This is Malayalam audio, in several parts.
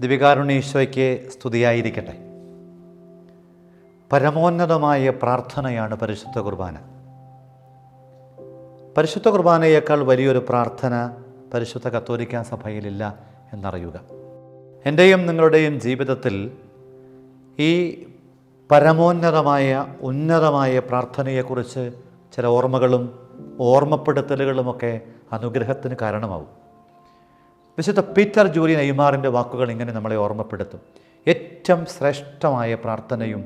ദിവികാരുണീശോയ്ക്ക് സ്തുതിയായിരിക്കട്ടെ. പരമോന്നതമായ പ്രാർത്ഥനയാണ് പരിശുദ്ധ കുർബാന. പരിശുദ്ധ കുർബാനയേക്കാൾ വലിയൊരു പ്രാർത്ഥന പരിശുദ്ധ കത്തോലിക്ക സഭയിലില്ല എന്നറിയുക. എന്റെയും നിങ്ങളുടെയും ജീവിതത്തിൽ ഈ പരമോന്നതമായ ഉന്നതമായ പ്രാർത്ഥനയെക്കുറിച്ച് ചില ഓർമ്മകളും ഓർമ്മപ്പെടുത്തലുകളുമൊക്കെ അനുഗ്രഹത്തിന് കാരണമാവും. വിശുദ്ധ പീറ്റർ ജൂലി നെയ്മാറിന്റെ വാക്കുകൾ ഇങ്ങനെ നമ്മളെ ഓർമ്മപ്പെടുത്തും. ഏറ്റവും ശ്രേഷ്ഠമായ പ്രാർത്ഥനയും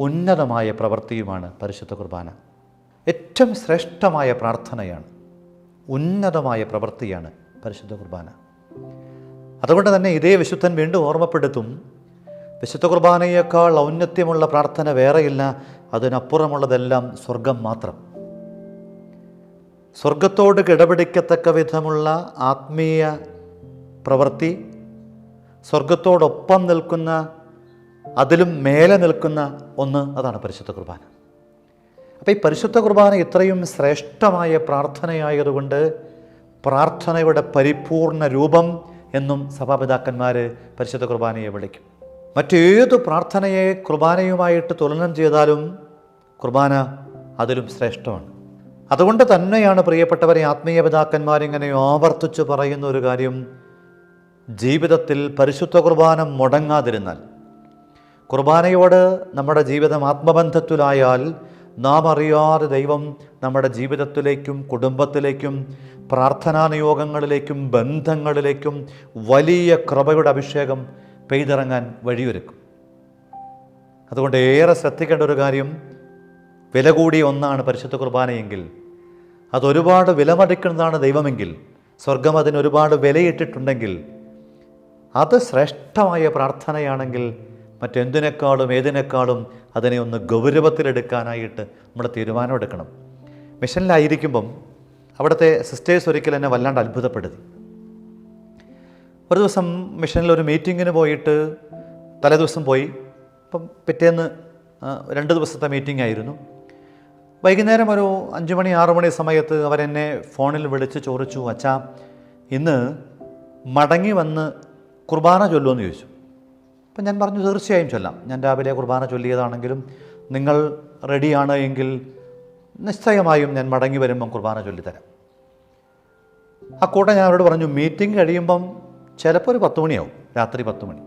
ഉന്നതമായ പ്രവൃത്തിയുമാണ് പരിശുദ്ധ കുർബാന. ഏറ്റവും ശ്രേഷ്ഠമായ പ്രാർത്ഥനയാണ് ഉന്നതമായ പ്രവൃത്തിയാണ് പരിശുദ്ധ കുർബാന. അതുകൊണ്ട് തന്നെ ഇതേ വിശുദ്ധൻ വീണ്ടും ഓർമ്മപ്പെടുത്തും വിശുദ്ധ കുർബാനയേക്കാൾ ഔന്നത്യമുള്ള പ്രാർത്ഥന വേറെയില്ല അതിനപ്പുറമുള്ളതെല്ലാം സ്വർഗം മാത്രം. സ്വർഗത്തോട് കിടപിടിക്കത്തക്ക വിധമുള്ള ആത്മീയ പ്രവൃത്തി സ്വർഗത്തോടൊപ്പം നിൽക്കുന്ന അതിലും മേലെ നിൽക്കുന്ന ഒന്ന് അതാണ് പരിശുദ്ധ കുർബാന. അപ്പോൾ ഈ പരിശുദ്ധ കുർബാന ഇത്രയും ശ്രേഷ്ഠമായ പ്രാർത്ഥനയായതുകൊണ്ട് പ്രാർത്ഥനയുടെ പരിപൂർണ രൂപം എന്നും സഭാപിതാക്കന്മാർ പരിശുദ്ധ കുർബാനയെ വിളിക്കും. മറ്റേത് പ്രാർത്ഥനയെ കുർബാനയുമായിട്ട് തുലനം ചെയ്താലും കുർബാന അതിലും ശ്രേഷ്ഠമാണ്. അതുകൊണ്ട് തന്നെയാണ് പ്രിയപ്പെട്ടവരെ ആത്മീയ പിതാക്കന്മാരിങ്ങനെ ആവർത്തിച്ച് പറയുന്ന ഒരു കാര്യം ജീവിതത്തിൽ പരിശുദ്ധ കുർബാന മുടങ്ങാതിരുന്നാൽ കുർബാനയോട് നമ്മുടെ ജീവിതം ആത്മബന്ധത്തിലായാൽ നാം അറിയാതെ ദൈവം നമ്മുടെ ജീവിതത്തിലേക്കും കുടുംബത്തിലേക്കും പ്രാർത്ഥനാ നിയോഗങ്ങളിലേക്കും ബന്ധങ്ങളിലേക്കും വലിയ കൃപയുടെ അഭിഷേകം പെയ്തിറങ്ങാൻ വഴിയൊരുക്കും. അതുകൊണ്ട് ഏറെ ശ്രദ്ധിക്കേണ്ട ഒരു കാര്യം വില കൂടിയ ഒന്നാണ് പരിശുദ്ധ കുർബാനയെങ്കിൽ അതൊരുപാട് വിലമടിക്കുന്നതാണ് ദൈവമെങ്കിൽ സ്വർഗം അതിന് ഒരുപാട് വിലയിട്ടിട്ടുണ്ടെങ്കിൽ അത് ശ്രേഷ്ഠമായ പ്രാർത്ഥനയാണെങ്കിൽ മറ്റെന്തിനേക്കാളും ഏതിനേക്കാളും അതിനെ ഒന്ന് ഗൗരവത്തിലെടുക്കാനായിട്ട് നമ്മൾ തീരുമാനമെടുക്കണം മിഷനിലായിരിക്കുമ്പം അവിടുത്തെ സിസ്റ്റേഴ്സ് ഒരിക്കൽ എന്നെ വല്ലാണ്ട് അത്ഭുതപ്പെടുത്തി. ഒരു ദിവസം മിഷനിൽ ഒരു മീറ്റിങ്ങിന് പോയിട്ട് തലേ ദിവസം പോയി. അപ്പം പിറ്റേന്ന് രണ്ട് ദിവസത്തെ മീറ്റിംഗ് ആയിരുന്നു. വൈകുന്നേരം ഒരു അഞ്ച് മണി ആറു മണി സമയത്ത് അവരെന്നെ ഫോണിൽ വിളിച്ച് ചോദിച്ചു അച്ഛാ ഇന്ന് മടങ്ങി വന്ന് കുർബാന ചൊല്ലുമെന്ന് ചോദിച്ചു. അപ്പം ഞാൻ പറഞ്ഞു തീർച്ചയായും ചൊല്ലാം. ഞാൻ രാവിലെ കുർബാന ചൊല്ലിയതാണെങ്കിലും നിങ്ങൾ റെഡിയാണ് എങ്കിൽ നിശ്ചയമായും ഞാൻ മടങ്ങി വരുമ്പം കുർബാന ചൊല്ലിത്തരാം. ആ കൂട്ടം ഞാൻ അവരോട് പറഞ്ഞു മീറ്റിംഗ് കഴിയുമ്പം ചിലപ്പോൾ ഒരു പത്ത് മണിയാവും രാത്രി പത്ത് മണി.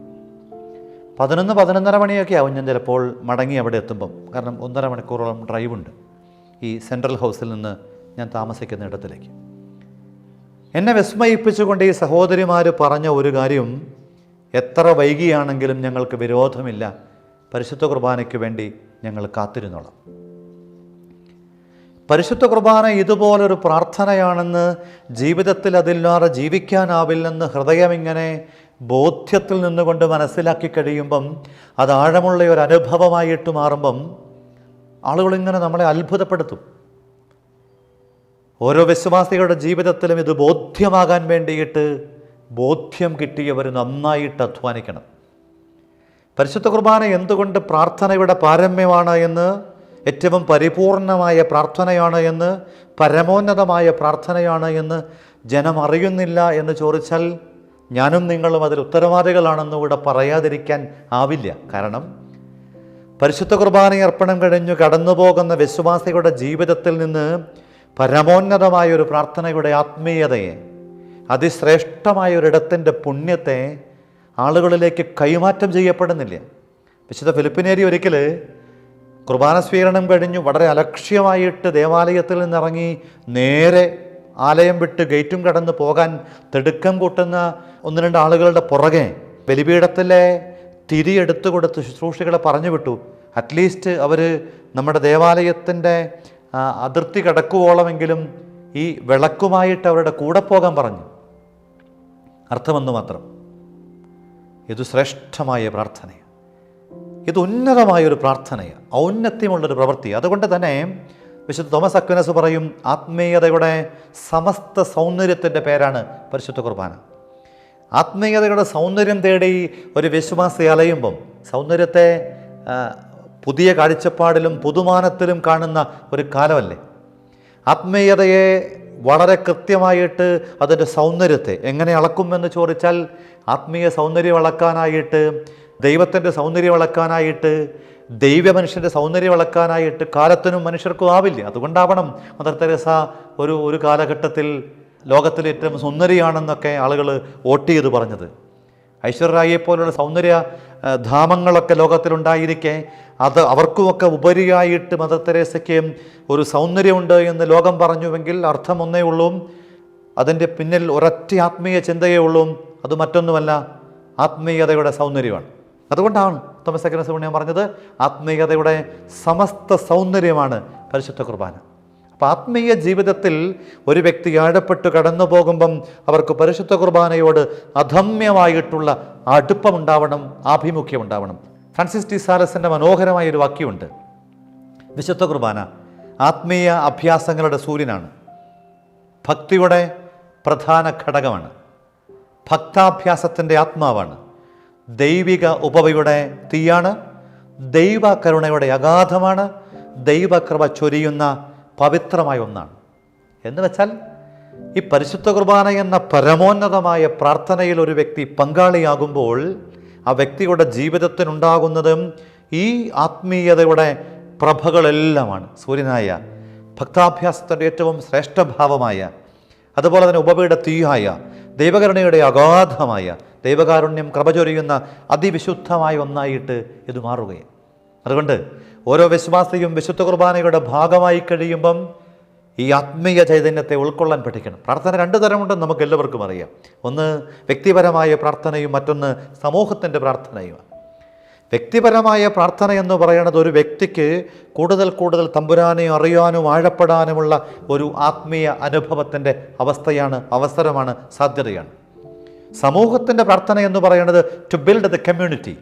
പതിനൊന്ന് പതിനൊന്നര മണിയൊക്കെ ആവും ഞാൻ ചിലപ്പോൾ മടങ്ങി അവിടെ എത്തുമ്പം. കാരണം ഒന്നര മണിക്കൂറോളം ഡ്രൈവുണ്ട് ഈ സെൻട്രൽ ഹൗസിൽ നിന്ന് ഞാൻ താമസിക്കുന്ന ഇടത്തിലേക്ക്. എന്നെ വിസ്മയിപ്പിച്ചുകൊണ്ട് ഈ സഹോദരിമാർ പറഞ്ഞ ഒരു കാര്യം എത്ര വൈകിയാണെങ്കിലും ഞങ്ങൾക്ക് വിരോധമില്ല. പരിശുദ്ധ കുർബാനയ്ക്ക് വേണ്ടി ഞങ്ങൾ കാത്തിരുന്നോളാം. പരിശുദ്ധ കുർബാന ഇതുപോലൊരു പ്രാർത്ഥനയാണെന്ന് ജീവിതത്തിൽ അതില്ലാതെ ജീവിക്കാനാവില്ലെന്ന് ഹൃദയമിങ്ങനെ ബോധ്യത്തിൽ നിന്നുകൊണ്ട് മനസ്സിലാക്കി കഴിയുമ്പം അത് ആഴമുള്ള ഒരു അനുഭവമായിട്ട് മാറുമ്പം ആളുകളിങ്ങനെ നമ്മളെ അത്ഭുതപ്പെടുത്തും. ഓരോ വിശ്വാസികളുടെ ജീവിതത്തിലും ഇത് ബോധ്യമാകാൻ വേണ്ടിയിട്ട് ബോധ്യം കിട്ടിയവർ നന്നായിട്ട് അധ്വാനിക്കണം. പരിശുദ്ധ കുർബാന എന്തുകൊണ്ട് പ്രാർത്ഥനയുടെ പാരമ്യമാണ് എന്ന് ഏറ്റവും പരിപൂർണമായ പ്രാർത്ഥനയാണ് എന്ന് പരമോന്നതമായ പ്രാർത്ഥനയാണ് എന്ന് ജനം അറിയുന്നില്ല എന്ന് ചോദിച്ചാൽ ഞാനും നിങ്ങളും അതിൽ ഉത്തരവാദികളാണെന്ന് ഇവിടെ പറയാതിരിക്കാൻ ആവില്ല. കാരണം പരിശുദ്ധ കുർബാന അർപ്പണം കഴിഞ്ഞു കടന്നുപോകുന്ന വിശ്വാസികളുടെ ജീവിതത്തിൽ നിന്ന് പരമോന്നതമായ ഒരു പ്രാർത്ഥനയുടെ ആത്മീയതയെ അതിശ്രേഷ്ഠമായ ഒരിടത്തിന്റെ പുണ്യത്തെ ആളുകളിലേക്ക് കൈമാറ്റം ചെയ്യപ്പെടുന്നില്ല. വിശുദ്ധ ഫിലിപ്പിനേരി ഒരിക്കൽ കുർബാന സ്വീകരണം കഴിഞ്ഞു വളരെ അലക്ഷ്യമായിട്ട് ദേവാലയത്തിൽ നിന്നിറങ്ങി നേരെ ആലയം വിട്ട് ഗേറ്റും കടന്ന് പോകാൻ തിടുക്കം കൂട്ടുന്ന ഒന്ന് രണ്ട് ആളുകളുടെ പുറകെ ബലിപീഠത്തിലെ തിരി എടുത്തു കൊടുത്ത് ശുശ്രൂഷകളെ പറഞ്ഞു വിട്ടു അറ്റ്ലീസ്റ്റ് അവർ നമ്മുടെ ദേവാലയത്തിന്റെ അതിർത്തി കടക്കുവോളമെങ്കിലും ഈ വിളക്കുമായിട്ട് അവരുടെ കൂടെ പോകാൻ പറഞ്ഞു. അർത്ഥമെന്ന് മാത്രം. ഇത് ശ്രേഷ്ഠമായ പ്രാർത്ഥനയാണ്. ഇത് ഉന്നതമായൊരു പ്രാർത്ഥനയാണ്. ഔന്നത്യമുള്ളൊരു പ്രവൃത്തി അതുകൊണ്ട് തന്നെ വിശുദ്ധ തോമസ് അക്വനസ് പറയും ആത്മീയതയുടെ സമസ്ത സൗന്ദര്യത്തിന്റെ പേരാണ് പരിശുദ്ധ കുർബാന. ആത്മീയതയുടെ സൗന്ദര്യം തേടി ഒരു വിശ്വാസി അലയുമ്പം സൗന്ദര്യത്തെ പുതിയ കാഴ്ചപ്പാടിലും പുതുമാനത്തിലും കാണുന്ന ഒരു കാലമല്ലേ? ആത്മീയതയെ വളരെ കൃത്യമായിട്ട് അതിന്റെ സൗന്ദര്യത്തെ എങ്ങനെ അളക്കുമെന്ന് ചോദിച്ചാൽ ആത്മീയ സൗന്ദര്യം അളക്കാനായിട്ട് ദൈവത്തിന്റെ സൗന്ദര്യം അളക്കാനായിട്ട് ദൈവ മനുഷ്യന്റെ സൗന്ദര്യം അളക്കാനായിട്ട് കാലത്തിനും മനുഷ്യർക്കും ആവില്ല? അതുകൊണ്ടാവണം മദർ തെരേസ ഒരു ഒരു കാലഘട്ടത്തിൽ ലോകത്തിലെ ഏറ്റവും സുന്ദരിയാണെന്നൊക്കെ ആളുകൾ വോട്ട് ചെയ്ത് പറഞ്ഞത്. ഐശ്വര്യറായിയെ പോലുള്ള സൗന്ദര്യ ധാമങ്ങളൊക്കെ ലോകത്തിലുണ്ടായിരിക്കെ. അത് അവർക്കുമൊക്കെ ഉപരിയായിട്ട് മദർ ഒരു സൗന്ദര്യമുണ്ട് എന്ന് ലോകം പറഞ്ഞുവെങ്കിൽ അർത്ഥം ഒന്നേ ഉള്ളൂ. അതിന്റെ പിന്നിൽ ഒരൊറ്റ ആത്മീയ ചിന്തയേ ഉള്ളൂ. അത് മറ്റൊന്നുമല്ല ആത്മീയതയുടെ സൗന്ദര്യമാണ്. അതുകൊണ്ടാണ് തോമസ് അഗ്രസ് ഞാൻ പറഞ്ഞത് ആത്മീയതയുടെ സമസ്ത സൗന്ദര്യമാണ് പരിശുദ്ധ കുർബാന. അപ്പം ആത്മീയ ജീവിതത്തിൽ ഒരു വ്യക്തി ആഴപ്പെട്ട് കടന്നു പോകുമ്പം അവർക്ക് പരിശുദ്ധ കുർബാനയോട് അധമ്യമായിട്ടുള്ള അടുപ്പമുണ്ടാവണം ആഭിമുഖ്യമുണ്ടാവണം. ഫ്രാൻസിസ് ടി സാലസിന്റെ മനോഹരമായ ഒരു വാക്യമുണ്ട്. വിശുദ്ധ കുർബാന ആത്മീയ അഭ്യാസങ്ങളുടെ സൂര്യനാണ്. ഭക്തിയുടെ പ്രധാന ഘടകമാണ്. ഭക്താഭ്യാസത്തിന്റെ ആത്മാവാണ്. ദൈവിക ഉപവയുടെ തീയാണ്. ദൈവ കരുണയുടെ അഗാധമാണ്. ദൈവകൃപ ചൊരിയുന്ന പവിത്രമായ ഒന്നാണ്. എന്ന് വെച്ചാൽ ഈ പരിശുദ്ധ കുർബാന എന്ന പരമോന്നതമായ പ്രാർത്ഥനയിൽ ഒരു വ്യക്തി പങ്കാളിയാകുമ്പോൾ ആ വ്യക്തിയുടെ ജീവിതത്തിനുണ്ടാകുന്നതും ഈ ആത്മീയതയുടെ പ്രഭകളെല്ലാമാണ്. സൂര്യനായ ഭക്താഭ്യാസത്തിന്റെ ഏറ്റവും ശ്രേഷ്ഠഭാവമായ അതുപോലെ തന്നെ ഉപവീട തീയായ ദൈവകരുണയുടെ അഗാധമായ ദൈവകാരുണ്യം കൃപ ചൊരിയുന്ന അതിവിശുദ്ധമായ ഒന്നായിട്ട് ഇത് മാറുകയാണ്. അതുകൊണ്ട് ഓരോ വിശ്വാസിയും വിശുദ്ധ കുർബാനയുടെ ഭാഗമായി കഴിയുമ്പം ഈ ആത്മീയ ചൈതന്യത്തെ ഉൾക്കൊള്ളാൻ പഠിക്കണം. പ്രാർത്ഥന രണ്ട് തരമുണ്ടെന്ന് നമുക്ക് എല്ലാവർക്കും അറിയാം. ഒന്ന് വ്യക്തിപരമായ പ്രാർത്ഥനയും മറ്റൊന്ന് സമൂഹത്തിന്റെ പ്രാർത്ഥനയുമാണ്. വ്യക്തിപരമായ പ്രാർത്ഥന എന്ന് പറയുന്നത് ഒരു വ്യക്തിക്ക് കൂടുതൽ കൂടുതൽ തമ്പുരാനെ അറിയാനും ആഴപ്പെടാനുമുള്ള ഒരു ആത്മീയ അനുഭവത്തിന്റെ അവസ്ഥയാണ് അവസരമാണ് സാധ്യതയാണ്. സമൂഹത്തിന്റെ പ്രാർത്ഥന എന്ന് പറയുന്നത് ടു ബിൽഡ് ദ കമ്മ്യൂണിറ്റി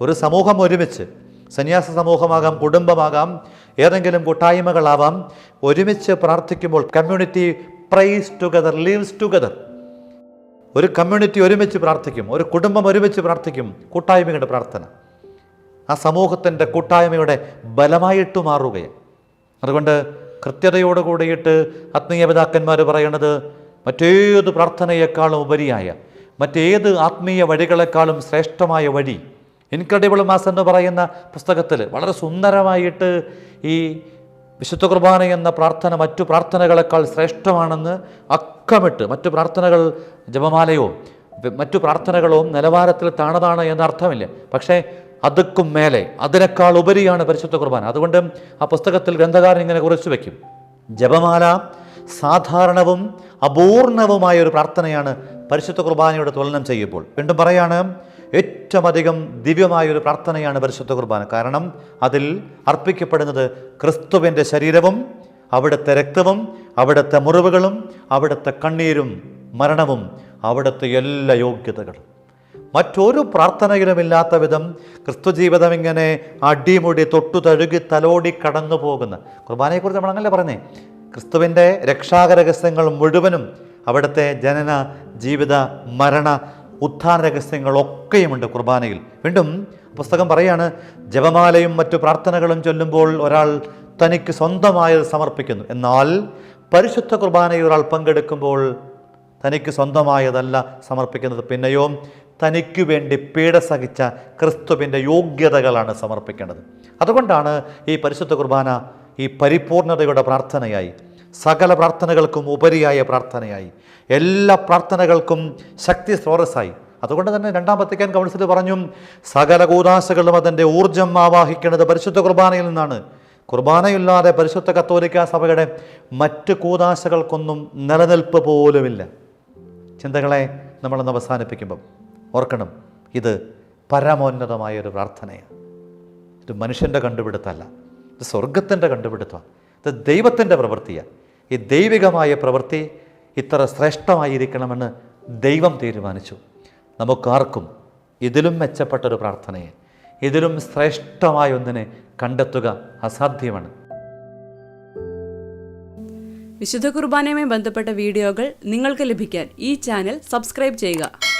ഒരു സമൂഹം ഒരുമിച്ച് സന്യാസ സമൂഹമാകാം കുടുംബമാകാം ഏതെങ്കിലും കൂട്ടായ്മകളാവാം ഒരുമിച്ച് പ്രാർത്ഥിക്കുമ്പോൾ community prays together lives together ഒരു കമ്മ്യൂണിറ്റി ഒരുമിച്ച് പ്രാർത്ഥിക്കും ഒരു കുടുംബം ഒരുമിച്ച് പ്രാർത്ഥിക്കും കൂട്ടായ്മയുടെ പ്രാർത്ഥന. ആ സമൂഹത്തിന്റെ കൂട്ടായ്മയുടെ ബലമായിട്ട് മാറുകയാണ്. അതുകൊണ്ട് കൃത്യതയോട് കൂടിയിട്ട് ആത്മീയ പിതാക്കന്മാർ പറയണത് മറ്റേത് പ്രാർത്ഥനയെക്കാളും ഉപരിയായ മറ്റേത് ആത്മീയ വഴികളെക്കാളും ശ്രേഷ്ഠമായ വഴി ഇൻക്രെഡിബിൾ മാസ് എന്ന് പറയുന്ന പുസ്തകത്തിൽ വളരെ സുന്ദരമായിട്ട് ഈ വിശുദ്ധ കുർബാന എന്ന പ്രാർത്ഥന മറ്റു പ്രാർത്ഥനകളെക്കാൾ ശ്രേഷ്ഠമാണെന്ന് അക്കമിട്ട് മറ്റു പ്രാർത്ഥനകൾ ജപമാലയോ മറ്റു പ്രാർത്ഥനകളോ നിലവാരത്തിൽ താണതാണ് എന്ന അർത്ഥമില്ല. പക്ഷേ അതുക്കും മേലെ അതിനേക്കാൾ ഉപരിയാണ് പരിശുദ്ധ കുർബാന. അതുകൊണ്ട് ആ പുസ്തകത്തിൽ ഗ്രന്ഥകാരൻ ഇങ്ങനെ കുറിച്ചു വയ്ക്കും ജപമാല സാധാരണവും അപൂർണവുമായ ഒരു പ്രാർത്ഥനയാണ് പരിശുദ്ധ കുർബാനയുടെ തുലനം ചെയ്യുമ്പോൾ. വീണ്ടും പറയാണ് ഏറ്റവും അധികം ദിവ്യമായ ഒരു പ്രാർത്ഥനയാണ് പരിശുദ്ധ കുർബാന. കാരണം അതിൽ അർപ്പിക്കപ്പെടുന്നത് ക്രിസ്തുവിന്റെ ശരീരവും അവിടുത്തെ രക്തവും അവിടുത്തെ മുറിവുകളും അവിടുത്തെ കണ്ണീരും മരണവും അവിടുത്തെ എല്ലാ യോഗ്യതകളും. മറ്റൊരു പ്രാർത്ഥനയിലുമില്ലാത്ത വിധം ക്രിസ്തു ജീവിതം ഇങ്ങനെ അടിമുടി തൊട്ടു തഴുകി തലോടി കടന്നു പോകുന്ന കുർബാനയെക്കുറിച്ച് നമ്മൾ അങ്ങനല്ലേ പറഞ്ഞേ? ക്രിസ്തുവിന്റെ രക്ഷാകരഹസ്യങ്ങൾ മുഴുവനും അവിടുത്തെ ജനന ജീവിത മരണ ഉത്ഥാന രഹസ്യങ്ങളൊക്കെയുമുണ്ട് കുർബാനയിൽ. വീണ്ടും പുസ്തകം പറയാണ് ജപമാലയും മറ്റു പ്രാർത്ഥനകളും ചൊല്ലുമ്പോൾ ഒരാൾ തനിക്ക് സ്വന്തമായത് സമർപ്പിക്കുന്നു. എന്നാൽ പരിശുദ്ധ കുർബാനയിൽ ഒരാൾ പങ്കെടുക്കുമ്പോൾ തനിക്ക് സ്വന്തമായതല്ല സമർപ്പിക്കുന്നത്. പിന്നെയോ തനിക്ക് വേണ്ടി പീഡ സഹിച്ച ക്രിസ്തുവിന്റെ യോഗ്യതകളാണ് സമർപ്പിക്കേണ്ടത്. അതുകൊണ്ടാണ് ഈ പരിശുദ്ധ കുർബാന ഈ പരിപൂർണതയുടെ പ്രാർത്ഥനയായി സകല പ്രാർത്ഥനകൾക്കും ഉപരിയായ പ്രാർത്ഥനയായി. എല്ലാ പ്രാർത്ഥനകൾക്കും ശക്തി സ്രോതസ്സായി. അതുകൊണ്ട് തന്നെ രണ്ടാം വത്തിക്കാൻ കൗൺസിൽ പറഞ്ഞു സകല കൂതാശകളും അതിന്റെ ഊർജം ആവാഹിക്കുന്നത് പരിശുദ്ധ കുർബാനയിൽ നിന്നാണ്. കുർബാനയില്ലാതെ പരിശുദ്ധ കത്തോലിക്ക സഭയുടെ മറ്റ് കൂതാശകൾക്കൊന്നും നിലനിൽപ്പ് പോലുമില്ല. ചിന്തകളെ നമ്മളൊന്ന് അവസാനിപ്പിക്കുമ്പം ഓർക്കണം ഇത് പരമോന്നതമായ ഒരു പ്രാർത്ഥനയാണ്. ഇത് മനുഷ്യന്റെ കണ്ടുപിടുത്തമല്ല ഇത് സ്വർഗത്തിന്റെ കണ്ടുപിടുത്തമാണ് ഇത് ദൈവത്തിന്റെ പ്രവൃത്തിയാണ്. ഈ ദൈവികമായ പ്രവൃത്തി ഇത്ര ശ്രേഷ്ഠമായിരിക്കണമെന്ന് ദൈവം തീരുമാനിച്ചു. നമുക്കാർക്കും ഇതിലും മെച്ചപ്പെട്ടൊരു പ്രാർത്ഥനയെ ഇതിലും ശ്രേഷ്ഠമായ ഒന്നിനെ കണ്ടെത്തുക അസാധ്യമാണ്. വിശുദ്ധ കുർബാനയുമായി ബന്ധപ്പെട്ട വീഡിയോകൾ നിങ്ങൾക്ക് ലഭിക്കാൻ ഈ ചാനൽ സബ്സ്ക്രൈബ് ചെയ്യുക.